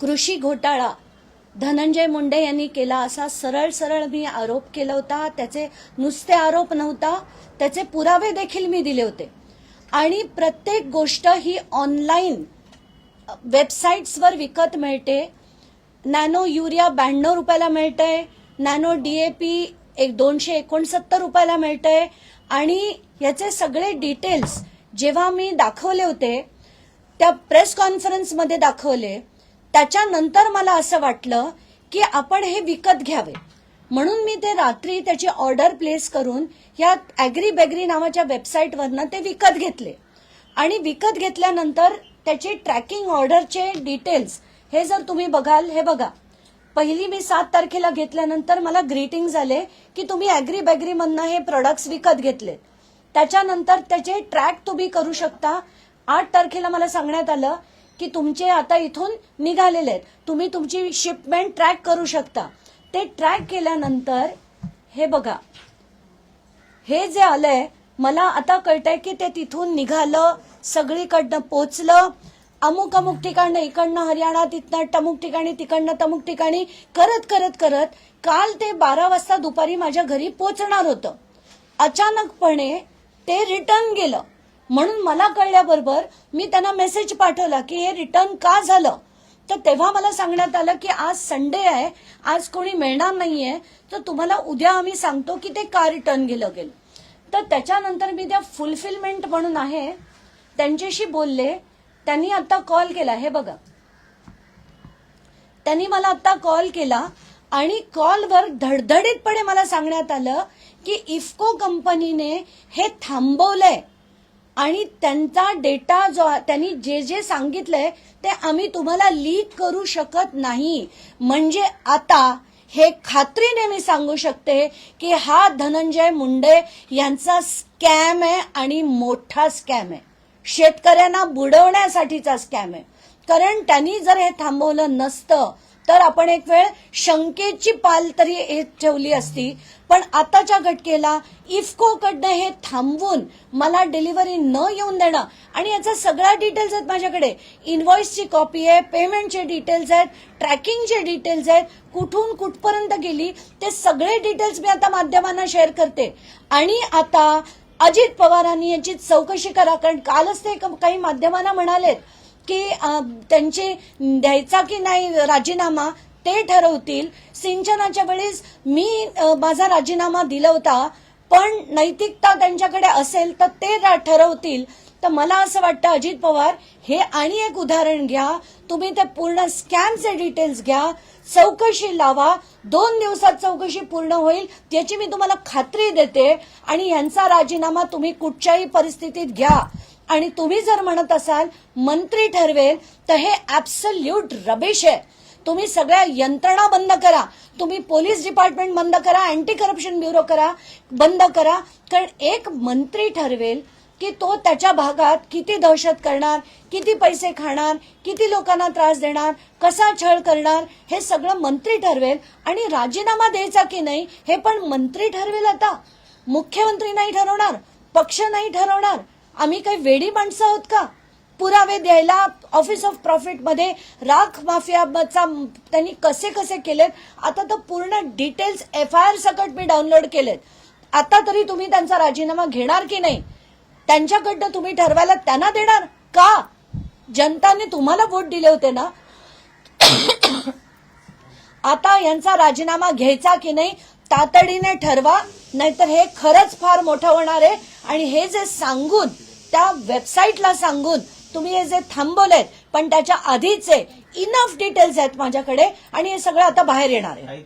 कृषी घोटाळा. धनंजय मुंडे यांनी केला असा सरळ सरळ मी आरोप केला होता. त्याचे नुसते आरोप नव्हता. त्याचे पुरावे देखील मी दिले होते. आणि प्रत्येक गोष्ट ही ऑनलाईन वेबसाईट्सवर विकत मिळते. नॅनो युरिया ब्याण्णव रुपयाला मिळतंय. नॅनो डीएपी एक दोनशे एकोणसत्तर रुपयाला मिळतंय. आणि याचे सगळे डिटेल्स जेव्हा मी दाखवले होते त्या प्रेस कॉन्फरन्समध्ये दाखवले त्याच्यानंतर मला असं वाटलं की आपण हे विकत घ्यावे. म्हणून मी ते रात्री त्याची ऑर्डर प्लेस करून या अॅग्री बॅग्री नावाच्या वेबसाईटवरनं ते विकत घेतले. आणि विकत घेतल्यानंतर त्याचे ट्रॅकिंग ऑर्डरचे डिटेल्स हे जर तुम्ही बघाल हे बघा. पहिली मी सात तारखेला घेतल्यानंतर मला ग्रीटिंग झाले की तुम्ही अॅग्री बॅग्रीमधनं हे प्रोडक्ट्स विकत घेतले. त्याच्यानंतर त्याचे ट्रॅक तुम्ही करू शकता. आठ तारखेला मला सांगण्यात आलं की तुमचे आता इथून निघालेले आहेत. तुम्ही तुमची शिपमेंट ट्रॅक करू शकता. ते ट्रॅक केल्यानंतर हे बघा. हे जे आलंय मला आता कळतंय की ते तिथून निघालं सगळीकडनं पोचलं. अमुक अमुक ठिकाणं इकडनं हरियाणा तिथनं टमुक ठिकाणी तिकडनं तमुक ठिकाणी करत करत करत काल ते बारा वाजता दुपारी माझ्या घरी पोचणार होतं. अचानकपणे ते रिटर्न गेलं. म्हणून मला कळल्याबरोबर मी त्यांना मेसेज पाठवला की हे रिटर्न का झालं? तर तेव्हा मला सांगण्यात आलं की आज संडे आहे आज कोणी मिळणार नाहीये तर तुम्हाला उद्या आम्ही सांगतो की ते का रिटर्न गेलं गेलं. तर त्याच्यानंतर मी त्या फुलफिलमेंट म्हणून आहे त्यांच्याशी बोलले त्यांनी आता कॉल केला. हे बघा. त्यांनी मला आता कॉल केला आणि कॉलवर धडधडीतपणे मला सांगण्यात आलं की इफ्को कंपनीने हे थांबवलंय. आणि त्यांचा डेटा जो त्यांनी जे जे सांगितलंय ते आम्ही तुम्हाला लीक करू शकत नाही. म्हणजे आता हे खात्रीने मी सांगू शकते की हा धनंजय मुंडे यांचा स्कॅम आहे आणि मोठा स्कॅम आहे. शेतकऱ्यांना बुडवण्यासाठीचा स्कॅम आहे. कारण त्यांनी जर हे थांबवलं नसतं तर आपण एक वेळ शंकेची पाल तरी येत ठेवली असती. पण आताच्या घटकेला इफ्कोकडनं हे थांबवून मला डिलिव्हरी न येऊन देणं आणि याचा सगळा डिटेल्स आहेत माझ्याकडे. इनव्हॉइसची कॉपी आहे पेमेंटचे डिटेल्स आहेत ट्रॅकिंगचे डिटेल्स आहेत कुठून कुठपर्यंत गेली ते सगळे डिटेल्स मी आता माध्यमांना शेअर करते. आणि आता अजित पवारांनी याची चौकशी करा कारण कालच ते काही माध्यमांना म्हणालेत की त्यांची त्यांचे द्यायचा की नाही राजीनामा ते ठरवतील. सिंचनाच्या वेळेस मी माझा राजीनामा दिला होता पण नैतिकता त्यांच्याकडे असेल तर ते ठरवतील. तर मला असं वाटतं अजित पवार हे आणि एक उदाहरण घ्या. तुम्ही ते पूर्ण स्कॅमचे डिटेल्स घ्या. चौकशी लावा. दोन दिवसात चौकशी पूर्ण होईल याची मी तुम्हाला खात्री देते. आणि यांचा राजीनामा तुम्ही कुठच्याही परिस्थितीत घ्या. आणि तुम्ही जर म्हणत असाल मंत्री ठरवेल तर हे ऍब्सल्यूट रबेश आहे. तुम्ही सगळ्या यंत्रणा बंद करा. तुम्ही पोलीस डिपार्टमेंट बंद करा अँटी करप्शन ब्युरो करा बंद करा. कारण एक मंत्री ठरवेल की तो त्याच्या भागात किती दहशत करणार किती पैसे खाणार किती लोकांना त्रास देणार कसा छळ करणार हे सगळं मंत्री ठरवेल. आणि राजीनामा द्यायचा की नाही हे पण मंत्री ठरवेल आता. मुख्यमंत्री नाही ठरवणार पक्ष नाही ठरवणार. आम्ही काही वेडी माणसं आहोत का? पुरावे द्यायला ऑफिस ऑफ प्रॉफिटमध्ये राख माफियाचा त्यांनी कसे कसे केलेत? आता तर पूर्ण डिटेल्स एफ आय आर सकट मी डाउनलोड केलेत. आता तरी तुम्ही त्यांचा राजीनामा घेणार की नाही? त्यांच्याकडनं तुम्ही ठरवायला त्यांना देणार? का? जनताने तुम्हाला वोट दिले होते ना? आता यांचा राजीनामा घ्यायचा की नाही तातडीने ठरवा. नाहीतर हे खरंच फार मोठं होणार आहे. आणि हे जे सांगून त्या वेबसाईटला सांगून तुम्ही हे जे थांबवलेत पण त्याच्या आधीचे इनफ डिटेल्स आहेत माझ्याकडे आणि हे सगळं आता बाहेर येणार आहे.